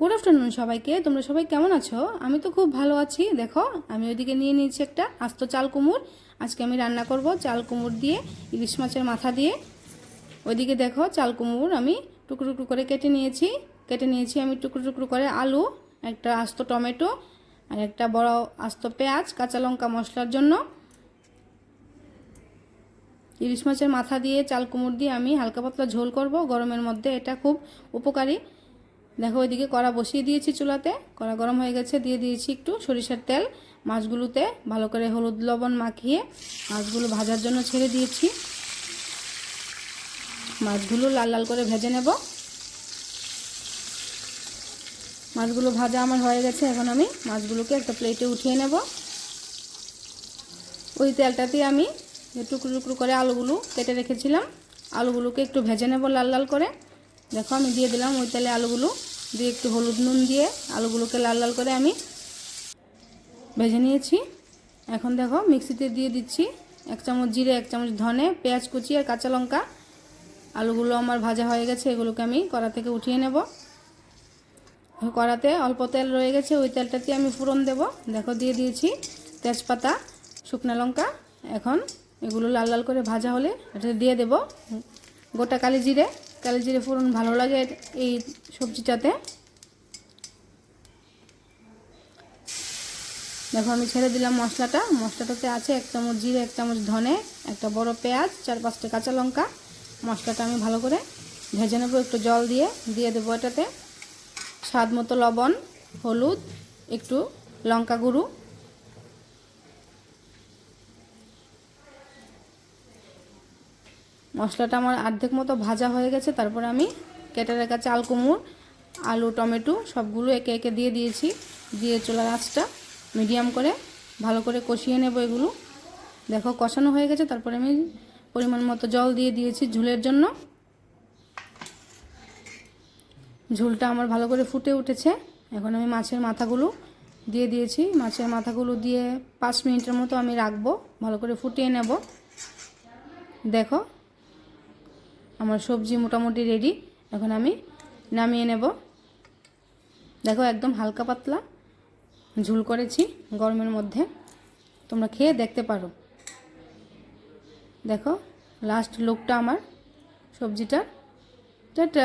Good afternoon সবাইকে, তোমরা সবাই কেমন আছো? আমি তো খুব ভালো আছি, দেখো, আমি ওইদিকে নিয়ে নিয়েছি একটা আস্ত চাল কুমুর আজকে আমি রান্না করব চাল কুমুর দিয়ে, ইলিশ মাছের মাথা দিয়ে। ওইদিকে দেখো, চাল কুমুর আমি টুকরো টুকরো করে কেটে নিয়েছি। কেটে নিয়েছি আমি টুকরো টুকরো করে আলু, একটা আস্ত টমেটো আর একটা বড় আস্ত পেঁয়াজ, কাঁচা লঙ্কা মশলার জন্য। ইলিশ মাছের মাথা দিয়ে চাল কুমড় দিয়ে আমি হালকা পাতলা ঝোল করব, গরমের মধ্যে এটা খুব উপকারী। দেখো ওইদিকে কড়া বসিয়ে দিয়েছি চুলাতে। কড়া গরম হয়ে গেছে, দিয়ে দিয়েছি একটু সরিষার তেল। মাছগুলোতে ভালো করে হলুদ লবণ মাখিয়ে মাছগুলো ভাজার জন্য ছেড়ে দিয়েছি। মাছগুলো লাল লাল করে ভেজে নেব। মাছগুলো ভাজা আমার হয়ে গেছে, এখন আমি মাছগুলোকে একটা প্লেটে উঠিয়ে নেব। ওই তেলটাতে আমি টুকরো টুকরো করে আলুগুলো কেটে রেখেছিলাম, আলুগুলোকে একটু ভেজে নেব লাল লাল করে। দেখো আমি দিয়ে দিলাম ওই তেলে আলুগুলো। দিয়ে একটু হলুদ নুন দিয়ে আলুগুলোকে লাল লাল করে আমি ভেজে নিয়েছি। এখন দেখো মিক্সিতে দিয়ে দিচ্ছি এক চামচ জিরে, এক চামচ ধনে, পেঁয়াজ কুচি আর কাঁচা লঙ্কা। আলুগুলো আমার ভাজা হয়ে গেছে, এগুলোকে আমি কড়া থেকে উঠিয়ে নেব। কড়াতে অল্প তেল রয়ে গেছে, ওই তেলটাতে আমি ফোড়ন দেব। দেখো দিয়ে দিয়েছি তেজপাতা, শুকনো লঙ্কা। এখন এগুলো লাল লাল করে ভাজা হলে এটা দিয়ে দেব। গোটা কালি জিরে। কালি জিরে ফোড়ন ভালো লাগে এই সবজিটাতে। দেখো আমি ছেড়ে দিলাম মশলাটা। মশলাটাতে আছে এক চামচ জিরে, এক চামচ ধনে, একটা বড় পেঁয়াজ, চার পাঁচটা কাঁচা লঙ্কা। মশলাটা আমি ভালো করে ভেজে নেব একটু জল দিয়ে। দিয়ে দেবো এটাতে স্বাদ মতো লবণ, হলুদ, একটু লঙ্কা গুঁড়ো। মশলাটা আমার অর্ধেক মতো ভাজা হয়ে গেছে, তারপর আমি কেটে রাখা চাল কুমড় আলু, টমেটো সবগুলো একে একে দিয়ে দিয়েছি, দিয়ে চুলার আঁচটা মিডিয়াম করে ভালো করে কষিয়ে নেব এগুলো। দেখো কষানো হয়ে গেছে, তারপরে আমি পরিমাণ মতো জল দিয়ে দিয়েছি ঝুলের জন্য। ঝোলটা আমার ভালো করে ফুটে উঠেছে, এখন আমি মাছের মাথাগুলো দিয়ে দিয়েছি। মাছের মাথাগুলো দিয়ে পাঁচ মিনিটের মতো আমি রাখব, ভালো করে ফুটিয়ে নেব। দেখো আমার সবজি মোটামুটি রেডি এখন আমি নামিয়ে নেব। দেখো একদম হালকা পাতলা ঝুল করেছি গরমের মধ্যে। তোমরা খেয়ে দেখতে পারো। দেখো লাস্ট লুকটা আমার সবজিটা। টাটা।